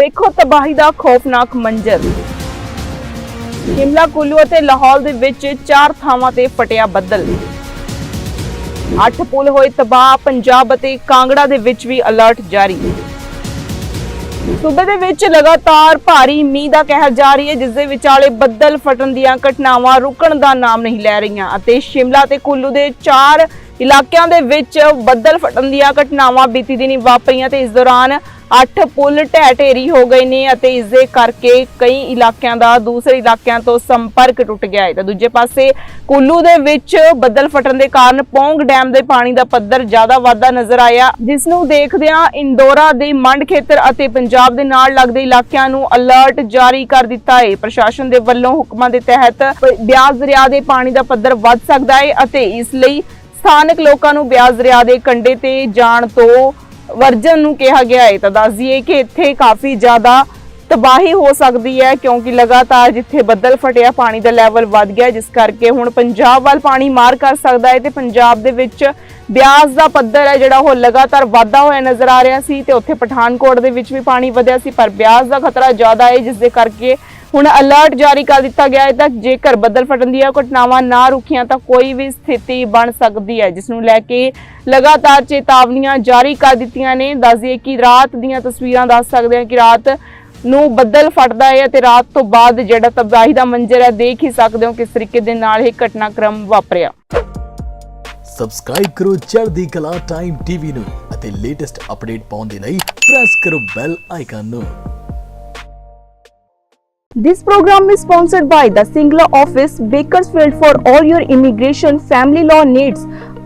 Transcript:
ਦੇਖੋ ਤਬਾਹੀ ਦਾ ਖੌਫਨਾਕ ਮੰਜ਼ਰ। ਸ਼ਿਮਲਾ ਕੁੱਲੂ ਅਤੇ ਲਾਹੌਰ ਦੇ ਵਿੱਚ ਚਾਰ ਥਾਵਾਂ ਤੇ ਫਟਿਆ ਬੱਦਲ। ਅੱਠ ਪੁਲ ਹੋਏ ਤਬਾਹ, ਪੰਜਾਬ ਅਤੇ ਕਾਂਗੜਾ ਦੇ ਵਿੱਚ ਵੀ ਅਲਰਟ ਜਾਰੀ। ਸੂਬੇ ਦੇ ਵਿੱਚ ਲਗਾਤਾਰ ਭਾਰੀ ਮੀਂਹ ਦਾ ਕਹਿਰ ਜਾਰੀ ਹੈ, ਜਿਸ ਦੇ ਵਿਚਾਲੇ ਬੱਦਲ ਫਟਣ ਦੀਆਂ ਘਟਨਾਵਾਂ ਰੁਕਣ ਦਾ ਨਾਮ ਨਹੀਂ ਲੈ ਰਹੀਆਂ ਅਤੇ ਸ਼ਿਮਲਾ ਤੇ ਕੁੱਲੂ ਦੇ ਚਾਰ ਇਲਾਕਿਆਂ ਦੇ ਵਿੱਚ ਬੱਦਲ ਫਟਣ ਦੀਆਂ ਘਟਨਾਵਾਂ ਬੀਤੀ ਦਿਨੀ ਵਾਪਰੀਆਂ ਤੇ ਇਸ ਦੌਰਾਨ ਅੱਠ ਪੁਲ ਢਹਿ ਢੇਰੀ ਹੋ ਗਏ ਨੇ ਅਤੇ ਇਸ ਦੇ ਕਰਕੇ ਕਈ ਇਲਾਕਿਆਂ ਦਾ ਦੂਸਰੇ ਇਲਾਕਿਆਂ ਤੋਂ ਸੰਪਰਕ ਟੁੱਟ ਗਿਆ ਹੈ। ਤਾਂ ਦੂਜੇ ਪਾਸੇ ਕੁੱਲੂ ਦੇ ਵਿੱਚ ਬੱਦਲ ਫਟਣ ਦੇ ਕਾਰਨ ਪੌਂਗ ਡੈਮ ਦੇ ਪਾਣੀ ਦਾ ਪੱਧਰ ਜ਼ਿਆਦਾ ਵਾਧਾ ਨਜ਼ਰ ਆਇਆ, ਜਿਸ ਨੂੰ ਦੇਖਦਿਆਂ ਇੰਦੋਰਾ ਦੇ ਮੰਡ ਖੇਤਰ ਅਤੇ ਪੰਜਾਬ ਦੇ ਨਾਲ ਲੱਗਦੇ ਇਲਾਕਿਆਂ ਨੂੰ ਅਲਰਟ ਜਾਰੀ ਕਰ ਦਿੱਤਾ ਹੈ। ਪ੍ਰਸ਼ਾਸਨ ਦੇ ਵੱਲੋਂ ਹੁਕਮਾਂ ਦੇ ਤਹਿਤ ਬਿਆਸ ਦਰਿਆ ਦੇ ਪਾਣੀ ਦਾ ਪੱਧਰ ਵੱਧ ਸਕਦਾ ਹੈ ਅਤੇ ਇਸ ਲਈ ਸਥਾਨਕ ਲੋਕਾਂ ਨੂੰ ਬਿਆਸ ਦਰਿਆ ਦੇ ਕੰਢੇ ਤੇ ਜਾਣ ਤੋਂ ਵਰਜਨ ਨੂੰ ਕਿਹਾ ਗਿਆ ਹੈ। ਤਾਂ ਦੱਸ ਦਈਏ ਕਿ ਇੱਥੇ ਕਾਫੀ ਜ਼ਿਆਦਾ ਤਬਾਹੀ ਹੋ ਸਕਦੀ ਹੈ ਕਿਉਂਕਿ ਲਗਾਤਾਰ ਜਿੱਥੇ ਬੱਦਲ ਫਟਿਆ, ਪਾਣੀ ਦਾ ਲੈਵਲ ਵੱਧ ਗਿਆ, ਜਿਸ ਕਰਕੇ ਹੁਣ ਪੰਜਾਬ ਵੱਲ ਪਾਣੀ ਮਾਰ ਕਰ ਸਕਦਾ ਹੈ ਤੇ ਪੰਜਾਬ ਦੇ ਵਿੱਚ ਬਿਆਸ ਦਾ ਪੱਧਰ ਹੈ ਜਿਹੜਾ ਉਹ ਲਗਾਤਾਰ ਵਾਧਾ ਹੋਇਆ ਨਜ਼ਰ ਆ ਰਿਹਾ ਸੀ ਤੇ ਉੱਥੇ ਪਠਾਨਕੋਟ ਦੇ ਵਿੱਚ ਵੀ ਪਾਣੀ ਵਧਿਆ ਸੀ, ਪਰ ਬਿਆਸ ਦਾ ਖਤਰਾ ਜ਼ਿਆਦਾ ਹੈ, ਜਿਸ ਦੇ ਕਰਕੇ ਹੁਣ ਅਲਰਟ ਜਾਰੀ ਕਰ ਦਿੱਤਾ ਗਿਆ ਹੈ ਤਾਂ ਜੇਕਰ ਬੱਦਲ ਫਟਣ ਦੀਆਂ ਘਟਨਾਵਾਂ ਨਾ ਰੁਕੀਆਂ ਤਾਂ ਕੋਈ ਵੀ ਸਥਿਤੀ ਬਣ ਸਕਦੀ ਹੈ, ਜਿਸ ਨੂੰ ਲੈ ਕੇ ਲਗਾਤਾਰ ਚੇਤਾਵਨੀਆਂ ਜਾਰੀ ਕਰ ਦਿੱਤੀਆਂ ਨੇ। ਦੱਸ ਦਈਏ ਕਿ ਰਾਤ ਦੀਆਂ ਤਸਵੀਰਾਂ ਦੱਸ ਸਕਦੇ ਹਾਂ ਕਿ ਰਾਤ ਨੂੰ ਬੱਦਲ ਫਟਦਾ ਹੈ ਤੇ ਰਾਤ ਤੋਂ ਬਾਅਦ ਜਿਹੜਾ ਤਬਾਹੀ ਦਾ ਮੰਜ਼ਰ ਹੈ ਦੇਖ ਹੀ ਸਕਦੇ ਹੋ ਕਿਸ ਤਰੀਕੇ ਦੇ ਨਾਲ ਇਹ ਘਟਨਾਕ੍ਰਮ ਵਾਪਰਿਆ ਸਬਸਕ੍ਰਾਈਬ ਕਰੋ ਚੜ੍ਹਦੀ ਕਲਾ ਟਾਈਮ ਟੀਵੀ ਨੂੰ ਅਤੇ ਲੇਟੈਸਟ ਅਪਡੇਟ ਪਾਉਣ ਦੇ ਲਈ ਪ੍ਰੈਸ ਕਰੋ ਬੈਲ ਆਈਕਨ ਨੂੰ This program is sponsored by the Singla Office, Bakersfield for all your immigration family law needs.